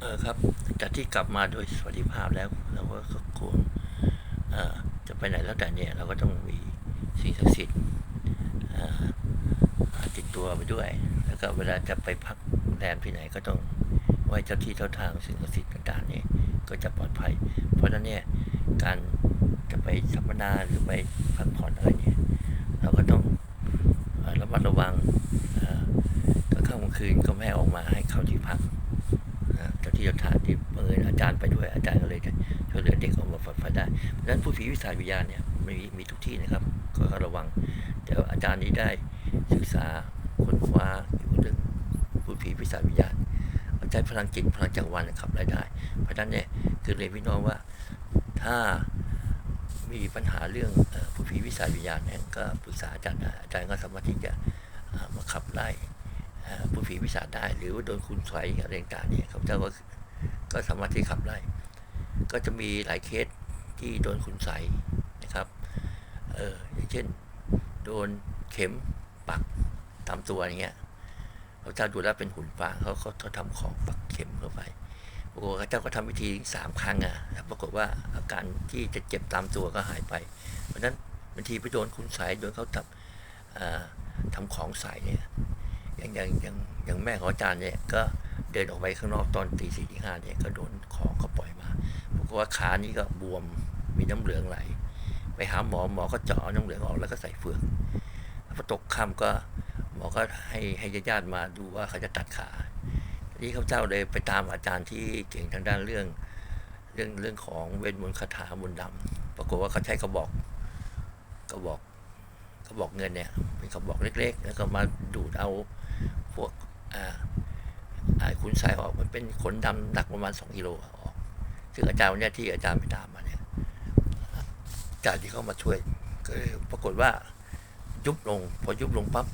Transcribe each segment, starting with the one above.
เออครับจากที่กลับมาโดยสวัสดิภาพแล้วเราก็ควรเอ่อจะไปไหนแล้วแต่เนี่ยเราก็ต้องมีสิ่งศักดิ์สิทธิ์ติดตัวไปด้วย แล้วก็เวลาจะไปพักแรมที่ไหนก็ต้องไหว้เจ้าที่เจ้าทางสิ่งศักดิ์สิทธิ์ต่างๆนี่ก็จะปลอดภัย เพราะฉะนั้นเนี่ยการจะไปสัมมนาหรือไปพักผ่อนอะไรเนี่ยเราก็ต้องอระมัดระวังกลางค่ำกลางคืนก็ไม่ออกมาให้เข้าที่พัก ที่เจ้าทางที่เอิญอาจารย์ไปด้วยอาจารย์ก็เลยช่วยเหลือเด็กออกมาปลอดภัยได้เพราะฉะนั้นผู้ผีวิสาวิญญาณเนี่ยมีมีทุกที่นะครับก็ระวัง แต่ว่าอาจารย์นี้ได้ศึกษาค้นคว้าอยู่เรื่องผู้ผีวิสาวิญญาณใช้พลังจิตพลังจักรวาลขับรายได้เพราะฉะนั้นเนี่ยคือเรียนพี่น้องว่าถ้ามีปัญหาเรื่องผู้ผีวิสาวิญญาณเนี่ยก็ปรึกษาอาจารย์ได้อาจารย์ก็สามารถที่จะมาขับไล่ ผู้ผีวิสาได้ หรือว่าโดนคุณไสอะไรต่างๆเนี่ยเขาเจ้าก็ก็สามารถที่ขับไล่ ก็จะมีหลายเคสที่โดนคุณไสนะครับเอออย่างเช่น โดนเข็มปักตามตัวอย่างเงี้ยเขาเจ้าดูแล้วเป็นหุ่นฟางเขาเขาเขาทำของปักเข็มเข้าไปปรากฏว่าเขาเจ้าก็ทำวิธีสามครั้งอะแล้วปรากฏว่าอาการที่จะเจ็บตามตัวก็หายไป เพราะฉะนั้นบางทีไปโดนคุณไสโดนเขาทำทำของใส่เนี่ย อย่างอย่างอย่างอย่างแม่ของอาจารย์เนี่ยก็เดินออกไปข้างนอกตอนตีสี่ตีห้าเนี่ยก็โดนของเขาปล่อยมาบอกฏว่าขานี้ก็บวมมีน้ำเหลืองไหล ไปหาหมอหมอก็เจาะน้ำเหลืองออกแล้วก็ใส่เฟือกพอตกค่ำก็หมอก็ให้ให้ญาติมาดูว่าเขาจะตัดขาทีนี้เขาเจ้าเลยไปตามอาจารย์ที่เก่งทางด้านเรื่อง เรื่องเรื่องของเวทมนต์คาถามนต์ดำปรากฏว่าเขาใช้กระบอกกระบอกกระบอกเงินเนี่ยเป็นกระบอกเล็ก ๆ แล้วก็มาดูดเอา พวกอ่าอ่าขุนทรายออกมันเป็นขนดำหนักประมาณสองกิโลออกซึ่งอาจารย์วันเนี้ยที่อาจารย์ไปตามมาเนี่ยอาจารย์ที่เข้ามาช่วยก็ปรากฏว่ายุบลง พอยุบลงปั๊บ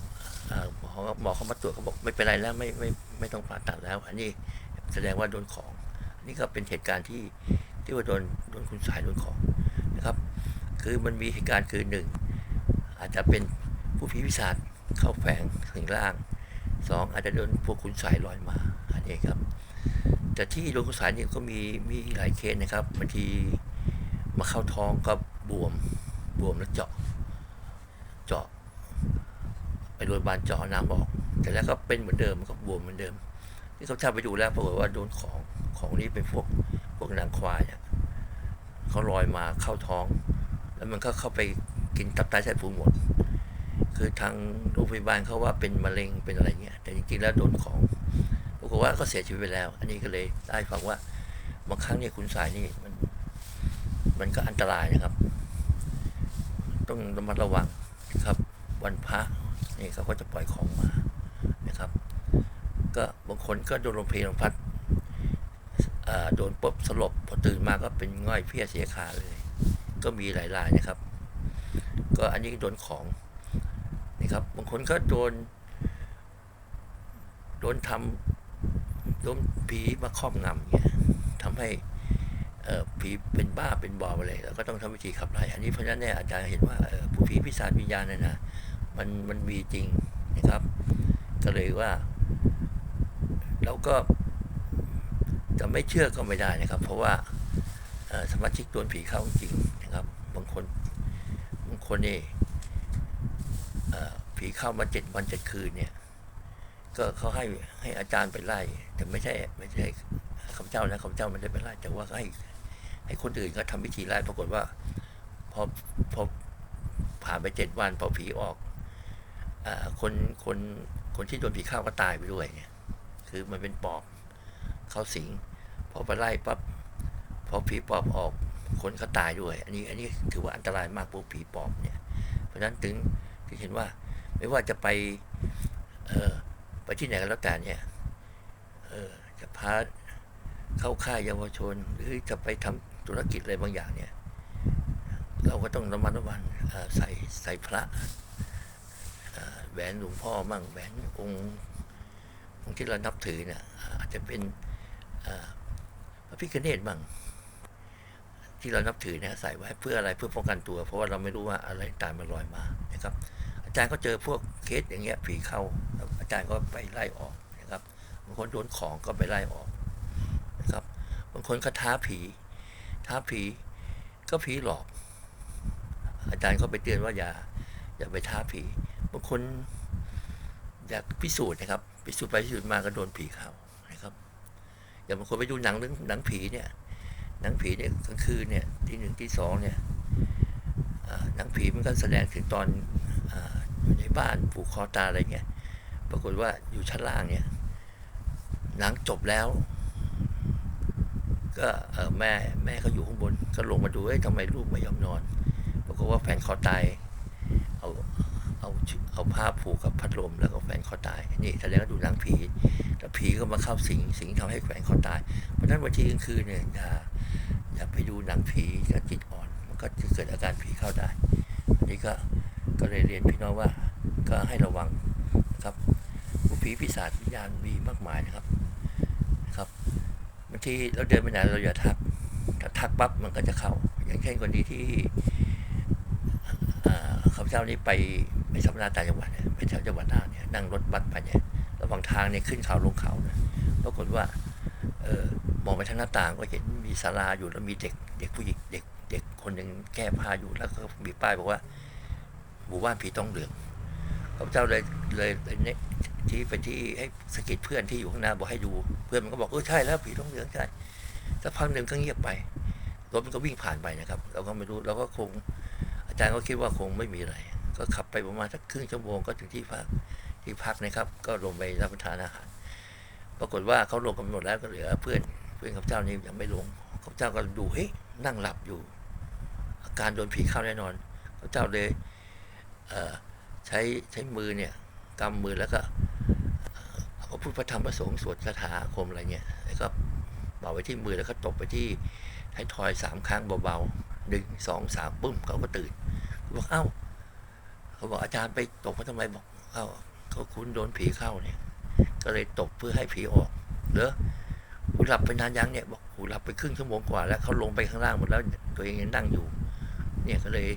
หมอหมอเขามาตรวจเขาบอกไม่เป็นไรแล้วไม่ไม่ไม่ต้องผ่าตัดแล้ว อันนี้แสดงว่าโดนของอันนี้ก็เป็นเหตุการณ์ที่ที่ว่าโดนโดนคุณสายโดนของนะครับ คือมันมีเหตุการณ์คือหนึ่งอาจจะเป็นผู้ผีวิสาจเข้าแฝงถึงล่าง สองอาจจะโดนพวกคุณสายลอยมาอันนี้ครับ แต่ที่โดนคุณสายเนี่ยก็มีมีหลายเคสนะครับบางทีมาเข้าท้องก็บวมบวมแล้วเจาะ เจาะ ไปโรงพยาบาลเจาะน้ำออกแต่แล้วก็เป็นเหมือนเดิมก็บวมเหมือนเดิมที่เขาชาไปดูแล้วปรากฏว่าโดนของของนี้เป็นพวกพวกนางควายเขาลอยมาเข้าท้อง แล้วมันก็เข้าไปกินตับไตไส้พุงหมด คือทางโรงพยาบาลเขาว่าเป็นมะเร็งเป็นอะไรเงี้ย แต่จริงๆแล้วโดนของปรากฏว่าก็เสียชีวิตไปแล้ว อันนี้ก็เลยได้ฟังว่าบางครั้งเนี่ยคุณสายนี่มัน มันก็อันตรายนะครับ ต้องระมัดระวังครับ วันพระนี่เขาก็จะปล่อยของมานะครับ ก็บางคนก็โดนลมเพลลมพัดอ่าโดนปุ๊บสลบพอตื่นมาก็เป็นง่อยเพลียเสียขาเลย ก็มีหลายรายนะครับ ก็อันนี้โดนของ นี่ครับ บางคนก็โดน โดนทำโดนผีมาครอบงำเงี้ยทำให้ผีเป็นบ้าเป็นบอไปเลยแล้วก็ต้องทำวิธีขับไล่อันนี้เพราะฉะนั้นเนี่ยอาจารย์เห็นว่าผู้ผีพิศาจวิญญาณเนี่ยนะมันมันมีจริงนะครับ ก็เลยว่าเราก็จะไม่เชื่อก็ไม่ได้นะครับ เพราะว่าสมาชิกโดนผีเข้าจริงนะครับ บางคนบางคนนี่ ผีเข้ามาเจ็ดวันเจ็ดคืนเนี่ย ก็เขาให้ให้อาจารย์ไปไล่ แต่ไม่ใช่ ไม่ใช่ข้าพเจ้านะข้าพเจ้าไม่ได้ไปไล่แต่ว่าให้ ให้คนอื่นเขาทำพิธีไล่ปรากฏว่าพอพอผ่านไปเจ็ดวันพอผีออกอาคนคนคนที่โดนผีเข้าก็ตายไปด้วยเนี่ย คือมันเป็นปอบเข้าสิงพอไปไล่ปั๊บพอผีปอบออกคนก็ตายด้วย อันนี้อันนี้ถือว่าอันตรายมากพวกผีปอบเนี่ย เพราะฉะนั้นถึงที่เห็นว่า ไม่ว่าจะไปเออไปที่ไหนก็แล้วแต่เนี่ยเออจะพาเข้าค่ายเยาวชน หรือจะไปทำธุรกิจอะไรบางอย่างเนี่ย เราก็ต้องระมัดระวังใส่ใส่พระแหวนหลวงพ่อมั่งแหวนองค์องค์ที่เรานับถือเนี่ยอาจจะเป็นพระพิฆเนศบ้างที่เรานับถือเนี่ยใส่ไว้เพื่ออะไรเพื่อป้องกันตัว เพราะว่าเราไม่รู้ว่าอะไรตามมันลอยมานะครับ จารย์ก็เจอพวกเคสอย่างเงี้ยผีเข้า อาจารย์ก็ไปไล่ออกนะครับบางคนโดนของก็ไปไล่ออกนะครับบางคนก็ท้าผี ท้าผีก็ผีหลอก อาจารย์เขาไปเตือนว่าอย่าอย่าไปท้าผีบางคนอยากพิสูจน์นะครับพิสูจน์ไปพิสูจน์มาก็โดนผีเข้านะครับอย่างบางคนไปดูหนังเรื่องหนังผีเนี่ยหนังผีเนี่ยกลางคืนเนี่ยที่หนึ่งที่สองเนี่ยหนังผีมันก็แสดงถึงตอน บ้านผูกคอตายอะไรเงี้ยปรากฏว่าอยู่ชั้นล่างเนี่ยหนังจบแล้ว ก็แม่แม่เขาอยู่ข้างบน ก็ลงมาดูเอ้ยทำไมลูกไม่ยอมนอนปรากฏว่าแฟนคอตายเอาเอาเอาผ้าผูกกับพัดลมแล้วก็แขวนคอตายนี่แสดงว่าดูหนังผีแล้วผีก็มาเข้าสิงสิงทำให้แขวนคอตาย เพราะฉะนั้นวันที่กลางคืนเนี่ยอย่าอย่าไปดูหนังผีถ้าจิตอ่อน มันก็จะเกิดอาการผีเข้าได้อันนี้ก็ก็เลยเรียนพี่น้องว่า ก็ให้ระวังนะครับผู้ผีปีศาจวิญญาณมีมากมายนะครับนะครับบางทีเราเดินไปไหนเราอย่าทักถ้าทักปั๊บมันก็จะเข้า อย่างเช่นกรณีที่ข้าพเจ้านี่ไปไปสัมมนาต่างจังหวัดเนี่ยไปแถวจังหวัดน่านเนี่ยนั่งรถบัสไปเนี่ยระหว่างทางเนี่ยขึ้นเขาลงเขาเนี่ยปรากฏว่าเออมองไปทางหน้าต่างก็เห็นมีศาลาอยู่แล้วมีเด็กเด็กผู้หญิงเด็กเด็กคนหนึ่งแก้ผ้าอยู่แล้วก็มีป้ายบอกว่าหมู่บ้านผีต้องเหลือง ข้าพเจ้าเลยเลยเนี่ยที่ไปที่ให้สกิดเพื่อนที่อยู่ข้างหน้าบอกให้ดู เพื่อนมันก็บอกเออใช่แล้วผีต้องเหลืองใช่สักพักหนึ่งก็เงียบไปรถมันก็วิ่งผ่านไปนะครับ เราก็ไม่รู้เราก็คง อาจารย์ก็คิดว่าคงไม่มีอะไร ก็ขับไปประมาณสักครึ่งชั่วโมงก็ถึงที่พักที่พักนะครับ ก็ลงไปรับประทานอาหารปรากฏว่าเขาลงกันหมดแล้วก็เหลือเพื่อนเพื่อนข้าเจ้านี่ยังไม่ลงข้าเจ้าก็ดูเฮ้ยนั่งหลับอยู่ อาการโดนผีเข้าแน่นอนข้าเจ้าเลยเอ่อ ใช้ใช้มือเนี่ยกำมือแล้วก็เอาพุทธพระธรรมพระสงฆ์สวดคาถาคมอะไรเงี้ยแล้วก็เป่าไว้ที่มือแล้วก็ตบไปที่ท้ทอยสามครั้งเบาๆหนึ่งสองสามปุ้มเขาก็ตื่นบอกเอ้าเขาบอกอาจารย์ไปตบเขาทำไมบอกเอ้าเขาคุณโดนผีเข้าเนี่ย ก็เลยตบเพื่อให้ผีออกเหรอหูหลับไปนานยังเนี่ยบอกหูหลับไปครึ่งชั่วโมงกว่าแล้วเขาลงไปข้างล่างหมดแล้วตัวเองยังนั่งอยู่ เนี่ยก็เลย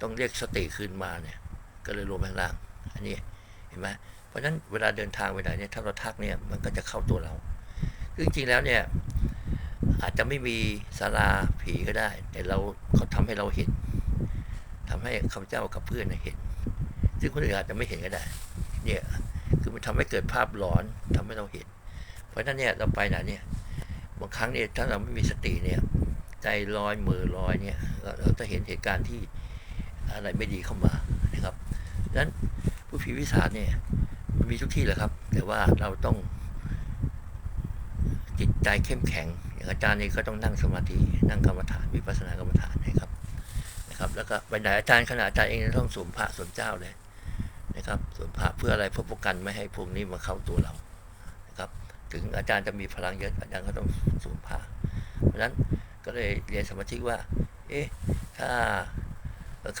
ต้องเรียกสติคืนมาเนี่ย ก็เลยลงไปข้างล่าง อันนี้เห็นไหมเพราะฉะนั้นเวลาเดินทางไปไหนเนี่ยถ้าเราทักเนี่ยมันก็จะเข้าตัวเราคือจริงๆแล้วเนี่ยอาจจะไม่มีศาลาผีก็ได้ แต่เราเขาทำให้เราเห็นทำให้ข้าพเจ้ากับเพื่อนเห็น ซึ่งคนอื่นอาจจะไม่เห็นก็ได้ เนี่ยคือมันทำให้เกิดภาพหลอนทำให้เราเห็น เพราะฉะนั้นเนี่ยเราไปไหนเนี่ยบางครั้งเนี่ยถ้าเราไม่มีสติเนี่ยใจลอยมือลอยเนี่ยเราจะเห็นเหตุการณ์ที่ อะไรไม่ดีเข้ามานะครับดังนั้นผู้ผีวิสาเนี่ยมันมีทุกที่แหละครับ แต่ว่าเราต้องจิตใจเข้มแข็งอย่างอาจารย์นี่ก็ต้องนั่งสมาธินั่งกรรมฐานวิปัสสนากรรมฐานนะครับนะครับ แล้วก็ไปไหนอาจารย์ขณะอาจารย์เองต้องสวมพระสวมเจ้าเลยนะครับสวมพระเพื่ออะไรเพื่อป้องกันไม่ให้พวกนี้มาเข้าตัวเรานะครับ ถึงอาจารย์จะมีพลังเยอะอาจารย์ก็ต้องสวมพระเพราะฉะนั้นก็เลยเรียนสมาธิว่า เอ๊ะถ้า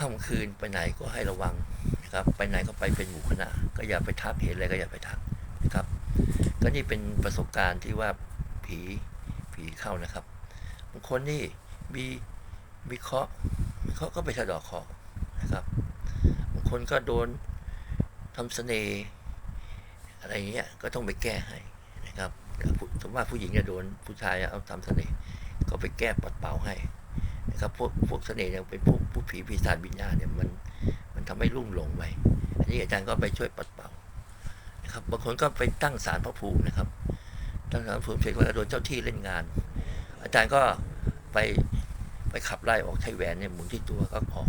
ค่ำคืนไปไหนก็ให้ระวังนะครับ ไปไหนก็ไปเป็นหมู่คณะ ก็อย่าไปทักเห็นอะไรก็อย่าไปทักนะครับ ก็นี่เป็นประสบการณ์ที่ว่าผีผีเข้านะครับบางคนนี่มีมีเคาะมีเคาะก็ไปสะดอกเคราะนะครับบางคนก็โดนทำเสน่ห์อะไรเงี้ยก็ต้องไปแก้ให้นะครับสมมติว่าผู้หญิงจะโดนผู้ชายเอาทำเสน่ห์ก็ไปแก้ปัดเป่าให้ ครับพวกพวกเสน่ห์ยังเป็นพวกผู้ผีปีศาจวิญญาณเนี่ยมันมันทำให้ลุ่มหลงไปอันนี้อาจารย์ก็ไปช่วยปัดเป่านะครับบางคนก็ไปตั้งศาลพระภูมินะครับ ตั้งศาลพระภูมิเสร็จก็โดนเจ้าที่เล่นงาน อาจารย์ก็ไปไปขับไล่ออกใช้แหวนเนี่ยหมุนที่ตัวก็ออก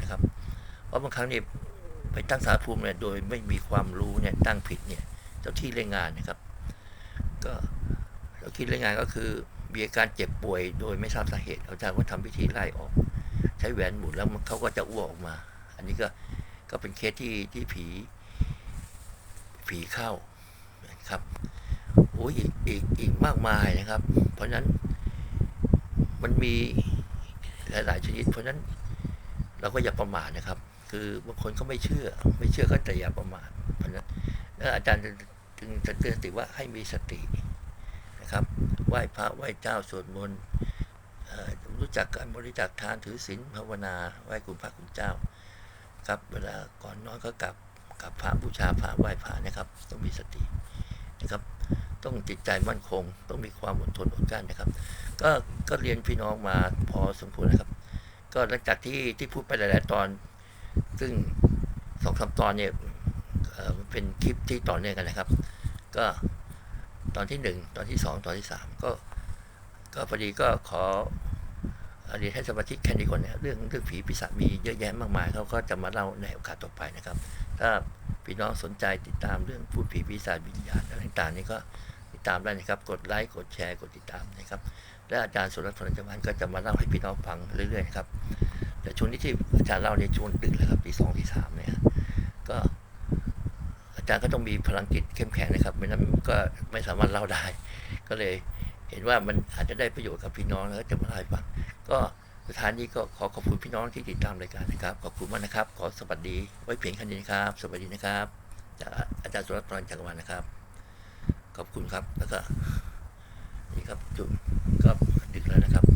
นะครับ เพราะบางครั้งเนี่ยไปตั้งศาลภูมิเนี่ยโดยไม่มีความรู้เนี่ยตั้งผิดเนี่ยเจ้าที่เล่นงานนะครับ ก็เจ้าที่เล่นงานก็คือ มีอาการเจ็บป่วยโดยไม่ทราบสาเหตุอาจารย์ก็ทำพิธีไล่ออก ใช้แหวนหมุนแล้วมันเขาก็จะอ้วกออกมา อันนี้ก็ก็เป็นเคสที่ที่ผี ผีเข้านะครับโอ้ยอีกอีกอีกมากมายนะครับ เพราะฉะนั้นมันมีหลาย ๆ ชนิด เพราะนั้นเราก็อย่าประมาทนะครับ คือบางคนเขาไม่เชื่อ ไม่เชื่อก็แต่อย่าประมาทเพราะฉะนั้นแล้วอาจารย์จึงจะเตือนสติว่าให้มีสตินะครับ ไหว้พระไหว้เจ้าสวดมนต์รู้จักการบริจาคทานถือศีลภาวนาไหว้คุณพระคุณเจ้า ครับเวลาก่อนนอนก็กลับกับพระบูชาพระไหว้พระนะครับ ต้องมีสตินะครับ ต้องจิตใจมั่นคง ต้องมีความอดทนอดกลั้นนะครับ ก็ก็เรียนพี่น้องมาพอสมควรนะครับ ก็หลังจากที่ที่พูดไปหลาย ๆ ตอน ซึ่งสองสามตอนเนี่ยเอ่อมันเป็นคลิปที่ต่อเนื่องกันนะครับ ก็ ตอนที่หนึ่งตอนที่สองตอนที่สามก็ ก็พอดีก็ขอเรียนให้สมาชิกแค่นี้ก่อนนะครับเรื่องเรื่องผีปีศาจมีเยอะแยะมากมายเขาก็จะมาเล่าในโอกาสต่อไปนะครับ ถ้าพี่น้องสนใจติดตามเรื่องพูดผีปีศาจวิญญาณอะไรต่างๆนี่ก็ติดตามได้นะครับ กดไลค์กดแชร์กดติดตามนะครับ และอาจารย์สุรพลจังหวันก็จะมาเล่าให้พี่น้องฟังเรื่อยๆครับแต่ช่วงนี้ที่อาจารย์เล่าในช่วงดึกเลยครับตีสองตีสามเนี่ยก็ อาจารย์ก็ต้องมีพลังจิตเข้มแข็งนะครับ ไม่นั้นก็ไม่สามารถเล่าได้ ก็เลยเห็นว่ามันอาจจะได้ประโยชน์กับพี่น้องแล้วก็จะมาเล่าให้ฟังก็สุดท้ายนี้ก็ขอขอบคุณพี่น้องที่ติดตามรายการนะครับ ขอบคุณมากนะครับ ขอสวัสดี ไว้เพียงแค่นี้นะครับ สวัสดีนะครับจากอาจารย์สุรพลจักรวาลนะครับ ขอบคุณครับแล้วก็นี่ครับจุดก็ดึกแล้วนะครับ